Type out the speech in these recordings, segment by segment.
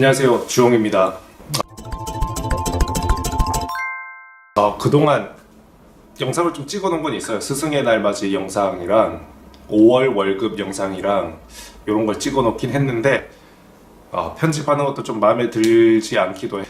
안녕하세요. 주홍입니다. 어, 그동안 영상을 좀 찍어 놓은 건 있어요. 스승의 날 맞이 영상이랑 5월 월급 영상이랑 이런 걸 찍어 놓긴 했는데 어, 편집하는 것도 좀 마음에 들지 않기도 해.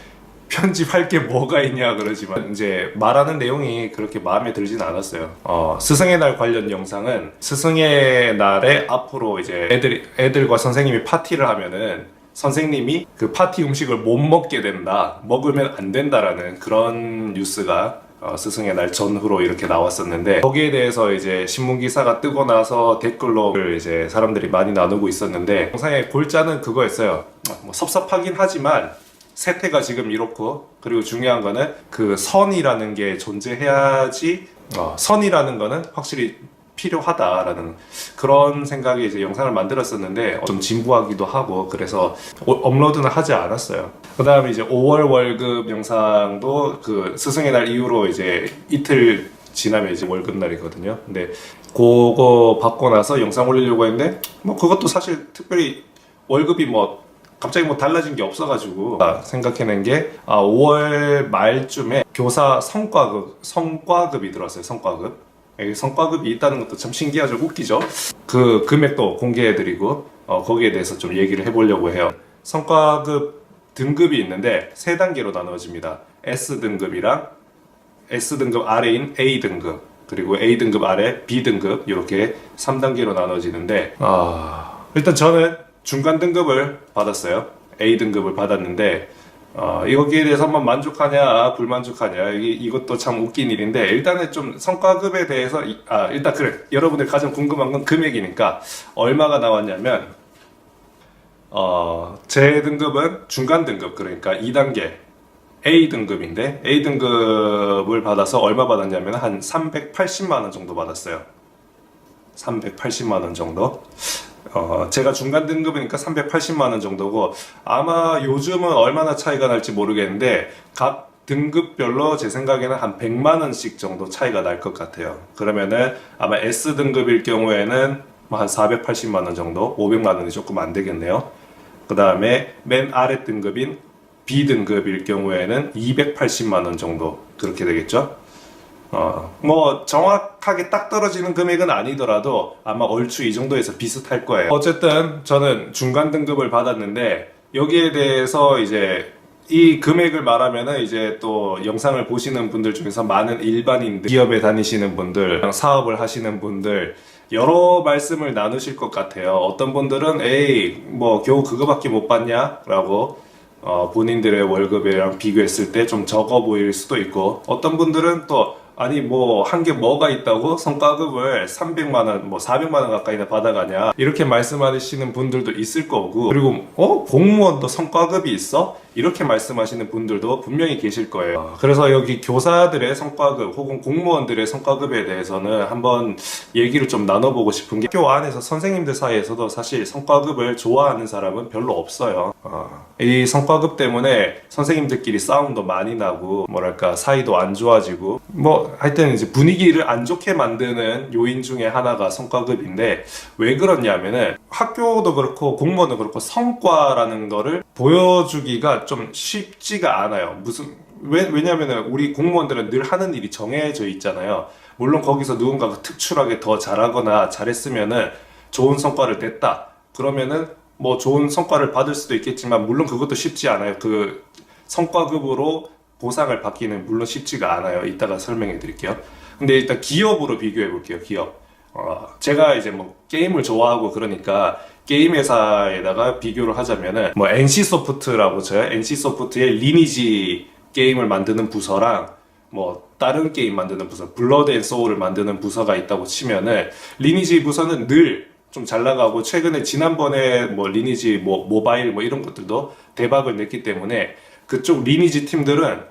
편집할 게 뭐가 있냐 그러지만 이제 말하는 내용이 그렇게 마음에 들진 않았어요. 어, 스승의 날 관련 영상은 스승의 날에 앞으로 이제 애들 애들과 선생님이 파티를 하면은 선생님이 그 파티 음식을 못 먹게 된다, 먹으면 안 된다라는 그런 뉴스가 어, 스승의 날 전후로 이렇게 나왔었는데 거기에 대해서 이제 신문 기사가 뜨고 나서 댓글로 이제 사람들이 많이 나누고 있었는데 영상의 골자는 그거였어요. 뭐 섭섭하긴 하지만 세태가 지금 이렇고 그리고 중요한 거는 그 선이라는 게 존재해야지 어, 선이라는 거는 확실히 필요하다라는 그런 생각에 이제 영상을 만들었었는데 좀 진부하기도 하고 그래서 오- 업로드는 하지 않았어요. 그 다음에 이제 5월 월급 영상도 그 스승의 날 이후로 이제 이틀 지나면 이제 월급 날이거든요. 근데 그거 받고 나서 영상 올리려고 했는데 뭐 그것도 사실 특별히 월급이 뭐 갑자기 뭐 달라진 게 없어가지고 아, 생각해낸 게 아, 5월 말쯤에 교사 성과급 성과급이 들어왔어요 성과급 성과급이 있다는 것도 참 신기하죠. 웃기죠? 그 금액도 공개해드리고 어, 거기에 대해서 좀 얘기를 해보려고 해요. 성과급 등급이 있는데 세 단계로 나누어집니다. S 등급이랑 S 등급 아래인 A 등급 그리고 A 등급 아래 B 등급 이렇게 3단계로 나눠지는데 아, 일단 저는 중간 등급을 받았어요. A 등급을 받았는데 어, 여기에 대해서 한번 만족하냐 불만족하냐 이, 이것도 참 웃긴 일인데 일단은 좀 성과급에 대해서 이- 아 일단 그래 여러분들 가장 궁금한 건 금액이니까 얼마가 나왔냐면 어, 제 등급은 중간 등급 그러니까 2단계 A 등급인데 A 등급을 받아서 얼마 받았냐면 한 380만 원 정도 받았어요. 380만 원 정도. 어, 제가 중간 등급이니까 380만 원 정도고 아마 요즘은 얼마나 차이가 날지 모르겠는데 각 등급별로 제 생각에는 한 100만 원씩 정도 차이가 날 것 같아요. 그러면은 아마 S 등급일 경우에는 뭐한 480만 원 정도, 500만 원이 조금 안 되겠네요. 그 다음에 맨 아래 등급인 B 등급일 경우에는 280만 원 정도 그렇게 되겠죠. 어, 뭐 정확하게 딱 떨어지는 금액은 아니더라도 아마 얼추 이 정도에서 비슷할 거예요. 어쨌든 저는 중간 등급을 받았는데 여기에 대해서 이제 이 금액을 말하면은 이제 또 영상을 보시는 분들 중에서 많은 일반인들, 기업에 다니시는 분들, 사업을 하시는 분들 여러 말씀을 나누실 것 같아요. 어떤 분들은 에이 뭐 겨우 그거밖에 못 받냐라고 어, 본인들의 월급이랑 비교했을 때 좀 적어 보일 수도 있고 어떤 분들은 또 아니 뭐 한 게 뭐가 있다고? 성과급을 300만 원, 뭐 400만 원 가까이나 받아가냐? 이렇게 말씀하시는 분들도 있을 거고. 그리고 어? 공무원도 성과급이 있어? 이렇게 말씀하시는 분들도 분명히 계실 거예요. 그래서 여기 교사들의 성과급 혹은 공무원들의 성과급에 대해서는 한번 얘기를 좀 나눠보고 싶은 게 학교 안에서 선생님들 사이에서도 사실 성과급을 좋아하는 사람은 별로 없어요. 어, 이 성과급 때문에 선생님들끼리 싸움도 많이 나고 뭐랄까 사이도 안 좋아지고 뭐 하여튼 이제 분위기를 안 좋게 만드는 요인 중에 하나가 성과급인데 왜 그러냐면은 학교도 그렇고 공무원도 그렇고 성과라는 거를 보여주기가 좀 쉽지가 않아요. 무슨 왜, 왜냐면은 우리 공무원들은 늘 하는 일이 정해져 있잖아요. 물론 거기서 누군가가 특출하게 더 잘하거나 잘했으면은 좋은 성과를 냈다. 그러면은 뭐 좋은 성과를 받을 수도 있겠지만 물론 그것도 쉽지 않아요. 그 성과급으로 보상을 받기는 물론 쉽지가 않아요. 이따가 설명해 드릴게요. 근데 일단 기업으로 비교해 볼게요. 기업. 어, 제가 이제 뭐 게임을 좋아하고 그러니까 게임 회사에다가 비교를 하자면은 뭐 NC 소프트라고 쳐요. NC 소프트의 리니지 게임을 만드는 부서랑 뭐 다른 게임 만드는 부서, 블러드 앤 소울을 만드는 부서가 있다고 치면은 리니지 부서는 늘 좀 잘 나가고 최근에 지난번에 뭐 리니지 뭐 모바일 뭐 이런 것들도 대박을 냈기 때문에 그쪽 리니지 팀들은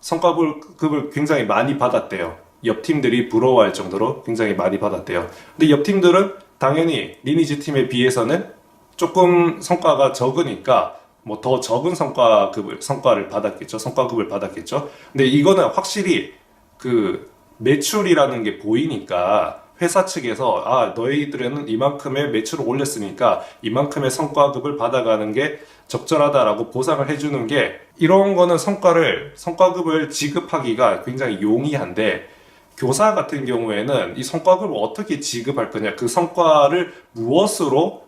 성과급을 굉장히 많이 받았대요. 옆 팀들이 부러워할 정도로 굉장히 많이 받았대요. 근데 옆 팀들은 당연히 리니지 팀에 비해서는 조금 성과가 적으니까 뭐 더 적은 성과급을 성과를 받았겠죠. 성과급을 받았겠죠. 근데 이거는 확실히 그 매출이라는 게 보이니까 회사 측에서 아 너희들은 이만큼의 매출을 올렸으니까 이만큼의 성과급을 받아가는 게 적절하다라고 보상을 해주는 게 이런 거는 성과를 성과급을 지급하기가 굉장히 용이한데 교사 같은 경우에는 이 성과급을 어떻게 지급할 거냐 그 성과를 무엇으로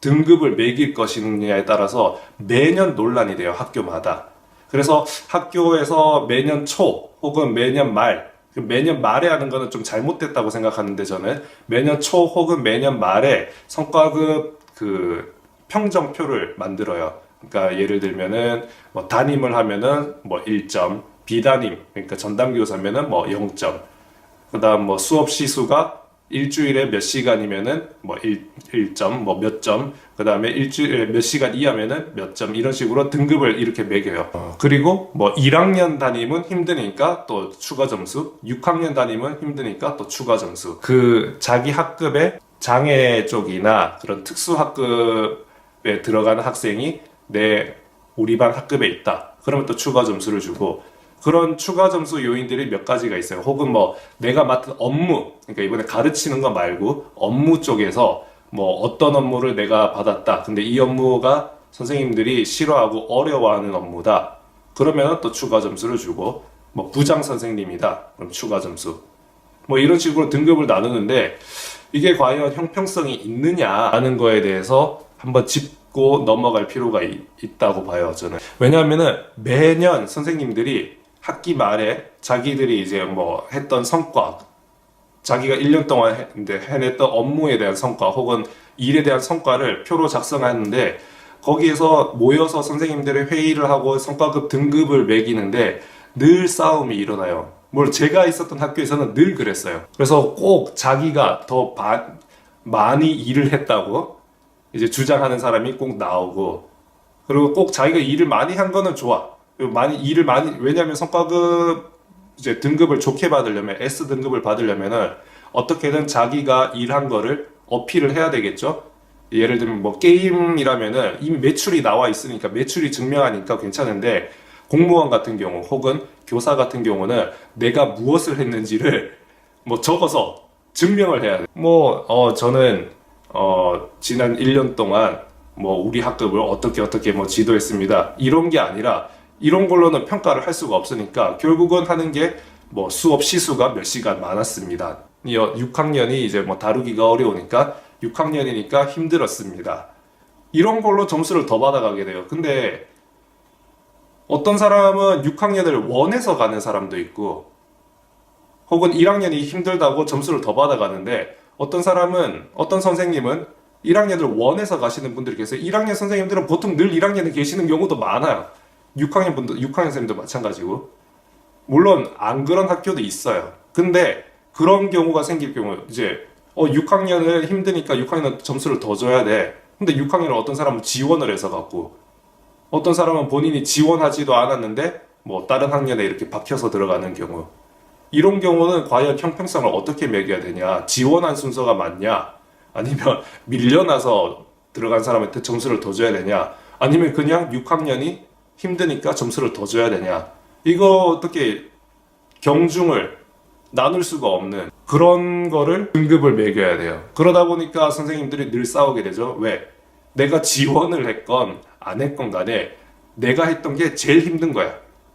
등급을 매길 것이냐에 따라서 매년 논란이 돼요 학교마다 그래서 학교에서 매년 초 혹은 매년 말그 매년 말에 하는 거는 좀 잘못됐다고 생각하는데 저는 매년 초 혹은 매년 말에 성과급 그 평정표를 만들어요. 그러니까 예를 들면은 뭐 담임을 하면은 뭐 1점, 비담임 그러니까 전담 교사면은 뭐 0점. 그다음 뭐 수업 시수가 일주일에 몇 시간이면은 뭐 1, 1점, 뭐 몇 점, 그 다음에 일주일에 몇 시간 이하면은 몇 점, 이런 식으로 등급을 이렇게 매겨요. 그리고 뭐 1학년 담임은 힘드니까 또 추가 점수, 6학년 담임은 힘드니까 또 추가 점수. 그 자기 학급의 장애 쪽이나 그런 특수 학급에 들어가는 학생이 내 우리 반 학급에 있다. 그러면 또 추가 점수를 주고 그런 추가 점수 요인들이 몇 가지가 있어요. 혹은 뭐 내가 맡은 업무, 그러니까 이번에 가르치는 거 말고 업무 쪽에서 뭐 어떤 업무를 내가 받았다. 근데 이 업무가 선생님들이 싫어하고 어려워하는 업무다. 그러면 또 추가 점수를 주고 뭐 부장 선생님이다. 그럼 추가 점수. 뭐 이런 식으로 등급을 나누는데 이게 과연 형평성이 있느냐라는 거에 대해서 한번 짚고 넘어갈 필요가 있, 있다고 봐요, 저는. 왜냐하면은 매년 선생님들이 학기 말에 자기들이 이제 뭐 했던 성과, 자기가 1년 동안 해냈던 업무에 대한 성과 혹은 일에 대한 성과를 표로 작성하는데 거기에서 모여서 선생님들의 회의를 하고 성과급 등급을 매기는데 늘 싸움이 일어나요. 뭘 제가 있었던 학교에서는 늘 그랬어요. 그래서 꼭 자기가 더 바- 많이 일을 했다고 이제 주장하는 사람이 꼭 나오고 그리고 꼭 자기가 일을 많이 한 거는 좋아. 그리고 많이 일을 많이 왜냐하면 성과급 이제 등급을 좋게 받으려면 S 등급을 받으려면은 어떻게든 자기가 일한 거를 어필을 해야 되겠죠. 예를 들면 뭐 게임이라면은 이미 매출이 나와 있으니까 매출이 증명하니까 괜찮은데 공무원 같은 경우 혹은 교사 같은 경우는 내가 무엇을 했는지를 뭐 적어서 증명을 해야 돼. 뭐, 어, 저는, 어, 지난 1년 동안 뭐 우리 학급을 어떻게 어떻게 뭐 지도했습니다. 이런 게 아니라 이런 걸로는 평가를 할 수가 없으니까 결국은 하는 게 뭐 수업 시수가 몇 시간 많았습니다. 6학년이 이제 뭐 다루기가 어려우니까 6학년이니까 힘들었습니다. 이런 걸로 점수를 더 받아가게 돼요. 근데 어떤 사람은 6학년을 원해서 가는 사람도 있고 혹은 1학년이 힘들다고 점수를 더 받아가는데 어떤 사람은 어떤 선생님은 1학년을 원해서 가시는 분들이 계세요. 1학년 선생님들은 보통 늘 1학년에 계시는 경우도 많아요. 6학년 분들, 6학년 선생님도 마찬가지고. 물론 안 그런 학교도 있어요. 근데 그런 경우가 생길 경우 이제 어 6학년은 힘드니까 6학년 점수를 더 줘야 돼. 근데 6학년을 어떤 사람은 지원을 해서 갔고 어떤 사람은 본인이 지원하지도 않았는데 뭐 다른 학년에 이렇게 박혀서 들어가는 경우 이런 경우는 과연 형평성을 어떻게 매겨야 되냐 지원한 순서가 맞냐 아니면 밀려나서 들어간 사람한테 점수를 더 줘야 되냐 아니면 그냥 6학년이 힘드니까 점수를 더 줘야 되냐 이거 어떻게 경중을 나눌 수가 없는 그런 거를 등급을 매겨야 돼요. 그러다 보니까 선생님들이 늘 싸우게 되죠. 왜? 내가 지원을 했건 안 했건 간에 내가 했던 게 제일 힘든 거야.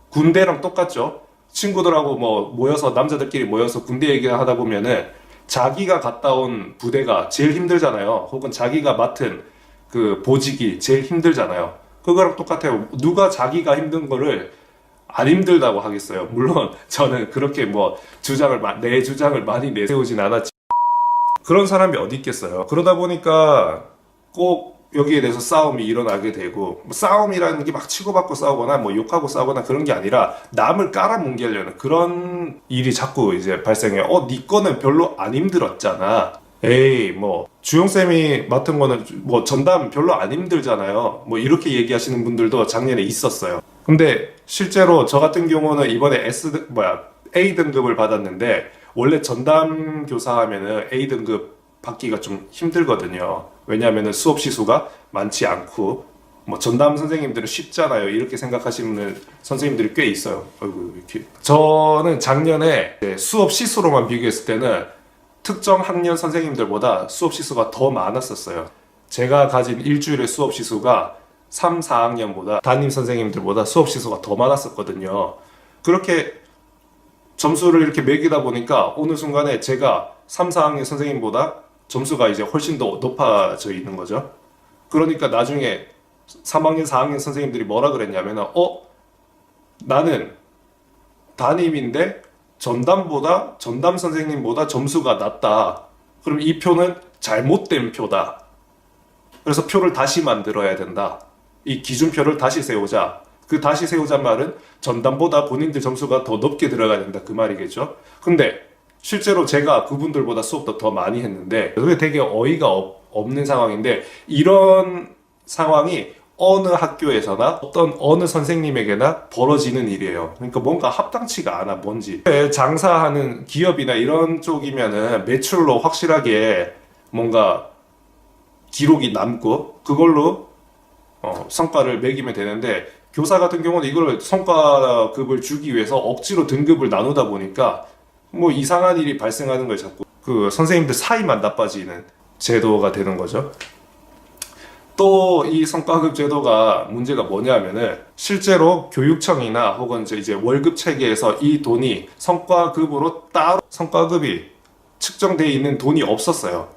군대랑 똑같죠. 친구들하고 뭐 모여서 남자들끼리 모여서 군대 얘기를 하다 보면은 자기가 갔다 온 부대가 제일 힘들잖아요. 혹은 자기가 맡은 그 보직이 제일 힘들잖아요. 그거랑 똑같아요. 누가 자기가 힘든 거를 안 힘들다고 하겠어요. 물론 저는 그렇게 뭐 주장을 마- 내 주장을 많이 내세우진 않았지. 그런 사람이 어디 있겠어요. 그러다 보니까 꼭 여기에 대해서 싸움이 일어나게 되고 뭐 싸움이라는 게 막 치고받고 싸우거나 뭐 욕하고 싸우거나 그런 게 아니라 남을 깔아뭉개려는 그런 일이 자꾸 이제 발생해요. 어, 네 거는 별로 안 힘들었잖아. 에이, 뭐 주영 쌤이 맡은 거는 뭐 전담 별로 안 힘들잖아요. 뭐 이렇게 얘기하시는 분들도 작년에 있었어요. 근데 실제로 저 같은 경우는 이번에 S 등- 뭐야 A 등급을 받았는데 원래 전담 교사 하면은 A 등급 받기가 좀 힘들거든요. 왜냐하면은 수업 시수가 많지 않고 뭐 전담 선생님들은 쉽잖아요. 이렇게 생각하시는 선생님들이 꽤 있어요. 이렇게 저는 작년에 수업 시수로만 비교했을 때는 특정 학년 선생님들보다 수업 시수가 더 많았었어요. 제가 가진 일주일의 수업 시수가 3, 4학년보다 담임 선생님들보다 수업 시수가 더 많았었거든요. 그렇게 점수를 이렇게 매기다 보니까 어느 순간에 제가 3, 4학년 선생님보다 점수가 이제 훨씬 더 높아져 있는 거죠. 그러니까 나중에 3학년, 4학년 선생님들이 뭐라 그랬냐면, 어? 나는 담임인데 전담보다, 전담 선생님보다 점수가 낮다. 그럼 이 표는 잘못된 표다. 그래서 표를 다시 만들어야 된다. 이 기준표를 다시 세우자. 그 다시 세우자 말은 전담보다 본인들 점수가 더 높게 들어가야 된다. 그 말이겠죠. 근데 실제로 제가 그분들보다 수업도 더 많이 했는데 그게 되게 어이가 없, 없는 상황인데 이런 상황이 어느 학교에서나 어떤 어느 선생님에게나 벌어지는 일이에요. 그러니까 뭔가 합당치가 않아 뭔지. 장사하는 기업이나 이런 쪽이면은 매출로 확실하게 뭔가 기록이 남고 그걸로 어, 성과를 매기면 되는데 교사 같은 경우는 이걸 성과급을 주기 위해서 억지로 등급을 나누다 보니까 뭐 이상한 일이 발생하는 걸 자꾸 그 선생님들 사이만 나빠지는 제도가 되는 거죠. 또 이 성과급 제도가 문제가 뭐냐면은 실제로 교육청이나 혹은 이제 월급 체계에서 이 돈이 성과급으로 따로 성과급이 측정되어 있는 돈이 없었어요.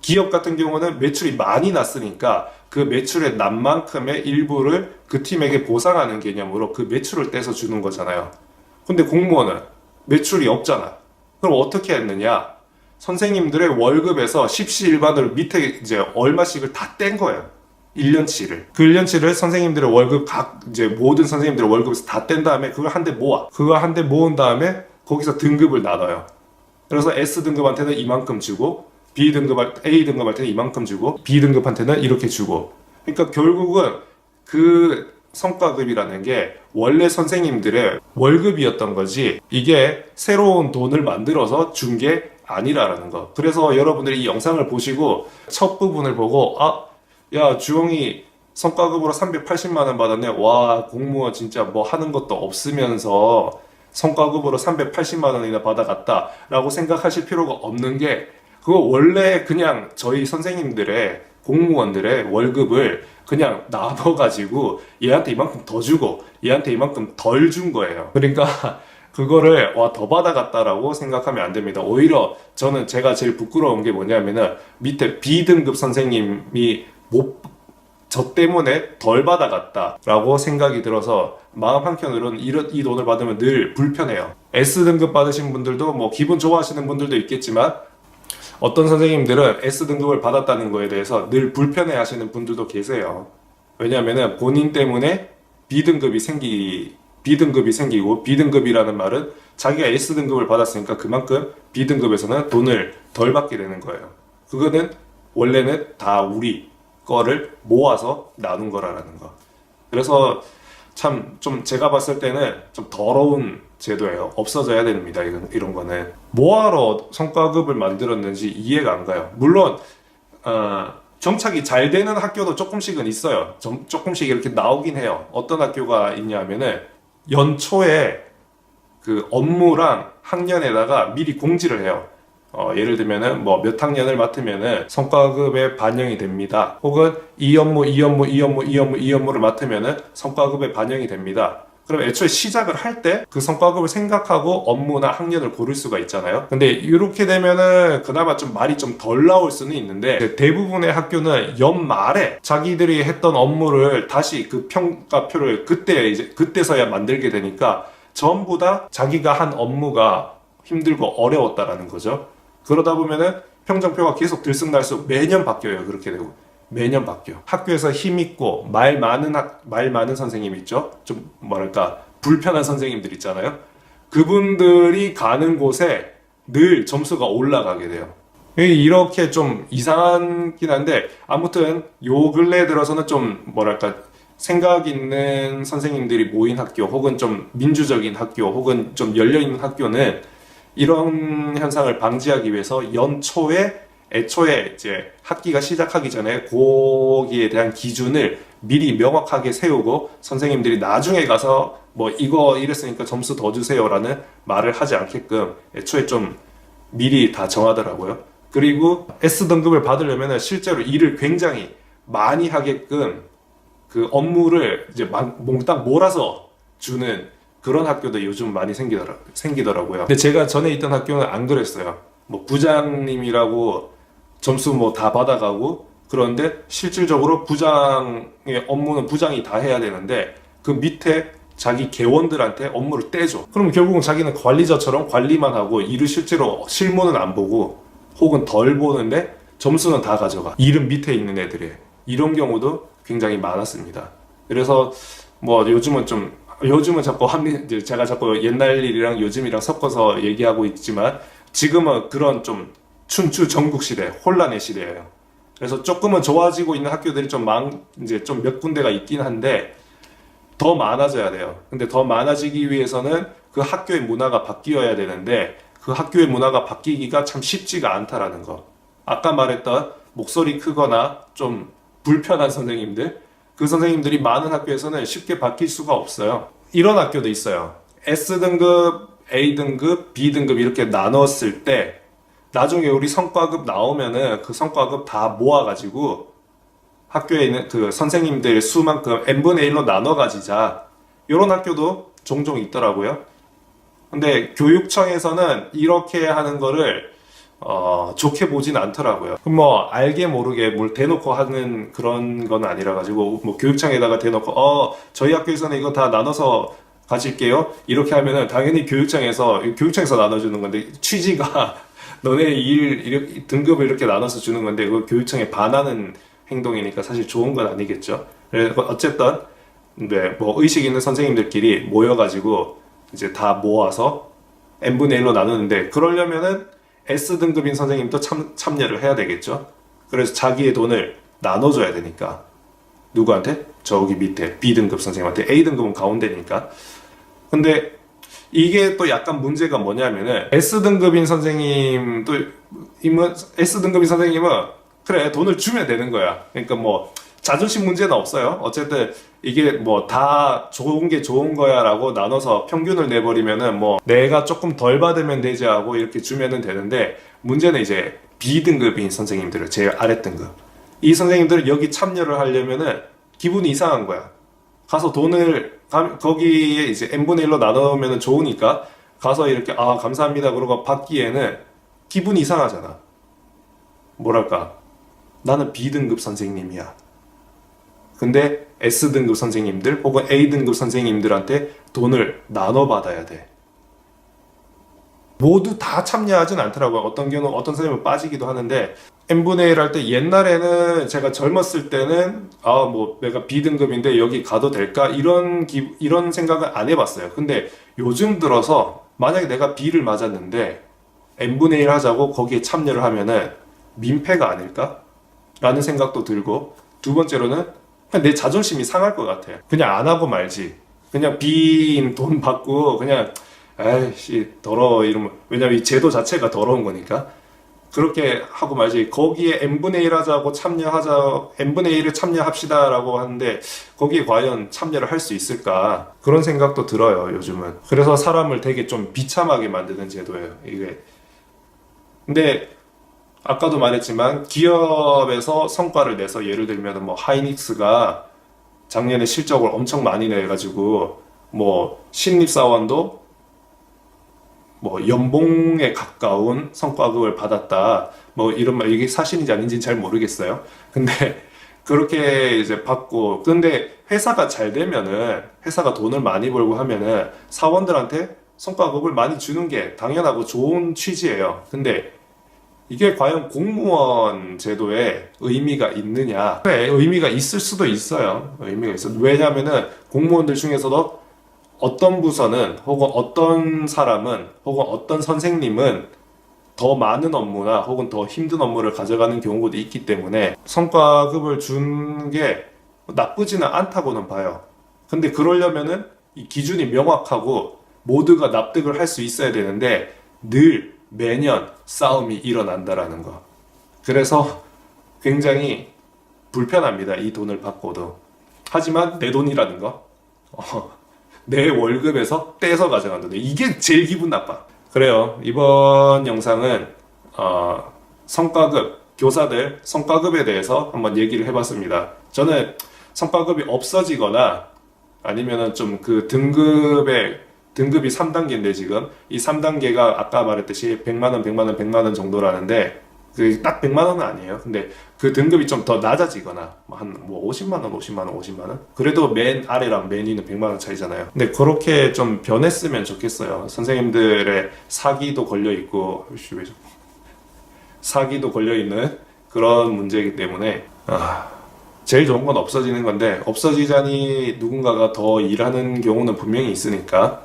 기업 같은 경우는 매출이 많이 났으니까 그 매출의 난 만큼의 일부를 그 팀에게 보상하는 개념으로 그 매출을 떼서 주는 거잖아요. 근데 공무원은 매출이 없잖아. 그럼 어떻게 했느냐? 선생님들의 월급에서 십시일반으로 밑에 이제 얼마씩을 다 뗀 거예요. 1년치를. 그 1년치를 선생님들의 월급 각 이제 모든 선생님들의 월급에서 다 뗀 다음에 그걸 한 대 모아. 그거 한 대 모은 다음에 거기서 등급을 나눠요. 그래서 S등급한테는 이만큼 주고 B등급 할 A 등급 할 때는 이만큼 주고 B등급한테는 이렇게 주고. 그러니까 결국은 그 성과급이라는 게 원래 선생님들의 월급이었던 거지 이게 새로운 돈을 만들어서 준 게 아니라라는 거. 그래서 여러분들이 이 영상을 보시고 첫 부분을 보고 아, 야 주영이 성과급으로 380만 원 받았네. 와 공무원 진짜 뭐 하는 것도 없으면서 성과급으로 380만 원이나 받아갔다라고 생각하실 필요가 없는 게 그거 원래 그냥 저희 선생님들의 공무원들의 월급을 그냥 나눠가지고 얘한테 이만큼 더 주고 얘한테 이만큼 덜 준 거예요. 그러니까 그거를 와 더 받아갔다라고 생각하면 안 됩니다. 오히려 저는 제가 제일 부끄러운 게 뭐냐면은 밑에 B등급 선생님이 못, 저 때문에 덜 받아갔다라고 생각이 들어서 마음 한켠으로는 이런, 이 돈을 받으면 늘 불편해요. S등급 받으신 분들도 뭐 기분 좋아하시는 분들도 있겠지만 어떤 선생님들은 S등급을 받았다는 거에 대해서 늘 불편해 하시는 분들도 계세요. 왜냐하면 본인 때문에 B등급이 생기, B등급이 생기고 B등급이라는 말은 자기가 S등급을 받았으니까 그만큼 B등급에서는 돈을 덜 받게 되는 거예요. 그거는 원래는 다 우리 거를 모아서 나눈 거라는 거. 그래서 참 좀 제가 봤을 때는 좀 더러운 제도예요. 없어져야 됩니다. 이런, 이런 거는. 뭐하러 성과급을 만들었는지 이해가 안 가요. 물론, 어, 정착이 잘 되는 학교도 조금씩은 있어요. 좀, 조금씩 이렇게 나오긴 해요. 어떤 학교가 있냐면은 연초에 그 업무랑 학년에다가 미리 공지를 해요. 어, 예를 들면은 뭐 몇 학년을 맡으면은 성과급에 반영이 됩니다. 혹은 이 업무, 이 업무, 이 업무, 이 업무, 이 업무를 맡으면은 성과급에 반영이 됩니다. 그럼 애초에 시작을 할 때 그 성과급을 생각하고 업무나 학년을 고를 수가 있잖아요. 근데 이렇게 되면은 그나마 좀 말이 좀 덜 나올 수는 있는데 대부분의 학교는 연말에 자기들이 했던 업무를 다시 그 평가표를 그때 이제 그때서야 만들게 되니까 전부 다 자기가 한 업무가 힘들고 어려웠다라는 거죠. 그러다 보면은 평정표가 계속 들쑥날쑥 매년 바뀌어요. 그렇게 되고. 매년 바뀌어. 학교에서 힘 있고 말 많은 학, 말 많은 선생님 있죠. 좀 뭐랄까 불편한 선생님들 있잖아요. 그분들이 가는 곳에 늘 점수가 올라가게 돼요. 이렇게 좀 이상하긴 한데 아무튼 요 근래 들어서는 좀 뭐랄까 생각 있는 선생님들이 모인 학교 혹은 좀 민주적인 학교 혹은 좀 열려 있는 학교는 이런 현상을 방지하기 위해서 연초에 애초에 이제 학기가 시작하기 전에 거기에 대한 기준을 미리 명확하게 세우고 선생님들이 나중에 가서 뭐 이거 이랬으니까 점수 더 주세요라는 말을 하지 않게끔 애초에 좀 미리 다 정하더라고요. 그리고 S 등급을 받으려면 실제로 일을 굉장히 많이 하게끔 그 업무를 이제 막 몽땅 몰아서 주는 그런 학교도 요즘 많이 생기더라, 생기더라고요. 근데 제가 전에 있던 학교는 안 그랬어요. 뭐 부장님이라고 점수 뭐 다 받아가고 그런데 실질적으로 부장의 업무는 부장이 다 해야 되는데 그 밑에 자기 개원들한테 업무를 떼줘. 그럼 결국은 자기는 관리자처럼 관리만 하고 일을 실제로 실무는 안 보고 혹은 덜 보는데 점수는 다 가져가. 일은 밑에 있는 애들이. 이런 경우도 굉장히 많았습니다. 그래서 뭐 요즘은 좀 요즘은 자꾸 합리 제가 자꾸 옛날 일이랑 요즘이랑 섞어서 얘기하고 있지만 지금은 그런 좀 춘추 전국 시대 혼란의 시대예요. 그래서 조금은 좋아지고 있는 학교들이 좀 많, 이제 좀 몇 군데가 있긴 한데 더 많아져야 돼요. 근데 더 많아지기 위해서는 그 학교의 문화가 바뀌어야 되는데 그 학교의 문화가 바뀌기가 참 쉽지가 않다라는 거. 아까 말했던 목소리 크거나 좀 불편한 선생님들, 그 선생님들이 많은 학교에서는 쉽게 바뀔 수가 없어요. 이런 학교도 있어요. S등급, A등급, B등급 이렇게 나눴을 때 나중에 우리 성과급 나오면은 그 성과급 다 모아가지고 학교에 있는 그 선생님들 수만큼 n분의 1로 나눠 가지자. 이런 학교도 종종 있더라고요. 근데 교육청에서는 이렇게 하는 거를 어, 좋게 보진 않더라고요. 그럼 뭐 알게 모르게 뭘 대놓고 하는 그런 건 아니라 가지고 뭐 교육청에다가 대놓고 어 저희 학교에서는 이거 다 나눠서 가질게요. 이렇게 하면은 당연히 교육청에서 교육청에서 나눠주는 건데 취지가 너네 일 이렇게 등급을 이렇게 나눠서 주는 건데 그 교육청에 반하는 행동이니까 사실 좋은 건 아니겠죠. 그래서 어쨌든 네, 뭐 의식 있는 선생님들끼리 모여가지고 이제 다 모아서 n분의 1로 나누는데 그러려면은 S 등급인 선생님도 참, 참여를 해야 되겠죠. 그래서 자기의 돈을 나눠줘야 되니까 누구한테? 저기 밑에 B 등급 선생님한테 A 등급은 가운데니까. 근데 이게 또 약간 문제가 뭐냐면은 S 등급인 선생님도 임은 S 등급인 선생님은 그래 돈을 주면 되는 거야. 그러니까 뭐 자존심 문제는 없어요. 어쨌든 이게 뭐 다 좋은 게 좋은 거야라고 나눠서 평균을 내버리면은 뭐 내가 조금 덜 받으면 되지 하고 이렇게 주면은 되는데 문제는 이제 B 등급인 선생님들을 제일 아래 등급 이 선생님들은 여기 참여를 하려면은 기분이 이상한 거야. 가서 돈을 가- 거기에 이제 n분의 1로 나누면 좋으니까 가서 이렇게 아 감사합니다 그러고 받기에는 기분이 이상하잖아. 뭐랄까 나는 B등급 선생님이야. 근데 S등급 선생님들 혹은 A등급 선생님들한테 돈을 나눠 받아야 돼. 모두 다 참여하진 않더라고요. 어떤 경우는 어떤 선생님은 빠지기도 하는데 n분의 1 할 때 옛날에는 제가 젊었을 때는 아 뭐 내가 B등급인데 여기 가도 될까 이런 기, 이런 생각을 안 해봤어요. 근데 요즘 들어서 만약에 내가 B를 맞았는데 n분의 1 하자고 거기에 참여를 하면은 민폐가 아닐까? 라는 생각도 들고 두 번째로는 내 자존심이 상할 것 같아. 그냥 안 하고 말지. 그냥 빈 돈 받고 그냥 에이씨 더러워 이러면. 왜냐면 이 제도 자체가 더러운 거니까. 그렇게 하고 말지. 거기에 n분의 1 하자고 참여하자 n분의 1을 참여합시다 라고 하는데 거기에 과연 참여를 할 수 있을까? 그런 생각도 들어요 요즘은. 그래서 사람을 되게 좀 비참하게 만드는 제도예요 이게. 근데 아까도 말했지만 기업에서 성과를 내서 예를 들면 뭐 하이닉스가 작년에 실적을 엄청 많이 내가지고 뭐 신입사원도 뭐 연봉에 가까운 성과급을 받았다. 뭐 이런 말 이게 사실인지 아닌지는 잘 모르겠어요. 근데 그렇게 이제 받고 근데 회사가 잘 되면은 회사가 돈을 많이 벌고 하면은 사원들한테 성과급을 많이 주는 게 당연하고 좋은 취지예요. 근데 이게 과연 공무원 제도에 의미가 있느냐? 그래, 의미가 있을 수도 있어요. 의미가 있어. 왜냐면은 공무원들 중에서도 어떤 부서는 혹은 어떤 사람은 혹은 어떤 선생님은 더 많은 업무나 혹은 더 힘든 업무를 가져가는 경우도 있기 때문에 성과급을 준 게 나쁘지는 않다고는 봐요. 근데 그러려면은 이 기준이 명확하고 모두가 납득을 할 수 있어야 되는데 늘 매년 싸움이 일어난다라는 거. 그래서 굉장히 불편합니다. 이 돈을 받고도. 하지만 내 돈이라는 거. 어, 내 월급에서 떼서 가져간다. 이게 제일 기분 나빠. 그래요. 이번 영상은 어, 성과급 교사들 성과급에 대해서 한번 얘기를 해봤습니다. 저는 성과급이 없어지거나 아니면은 좀 그 등급의 등급이 3단계인데 지금 이 3단계가 아까 말했듯이 100만 원, 100만 원, 100만 원 정도라는데 그딱 100만 원은 아니에요. 근데 그 등급이 좀 더 낮아지거나 한뭐 50만 원, 50만 원, 50만 원. 그래도 맨 아래랑 맨 위는 100만 원 차이잖아요. 근데 그렇게 좀 변했으면 좋겠어요. 선생님들의 사기도 걸려 있고 사기도 걸려 있는 그런 문제이기 때문에 아, 제일 좋은 건 없어지는 건데 없어지자니 누군가가 더 일하는 경우는 분명히 있으니까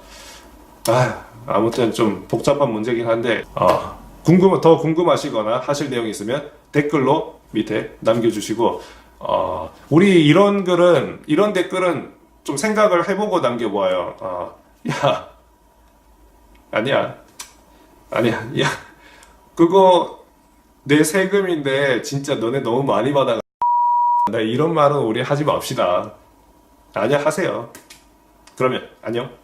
아, 아무튼 좀 복잡한 문제긴 한데 아, 궁금 더 궁금하시거나 하실 내용이 있으면 댓글로 밑에 남겨주시고 어, 우리 이런 글은 이런 댓글은 좀 생각을 해보고 남겨보아요. 어, 야 아니야 아니야 야 그거 내 세금인데 진짜 너네 너무 많이 받아. 나 이런 말은 우리 하지 맙시다. 아니야 하세요. 그러면 안녕.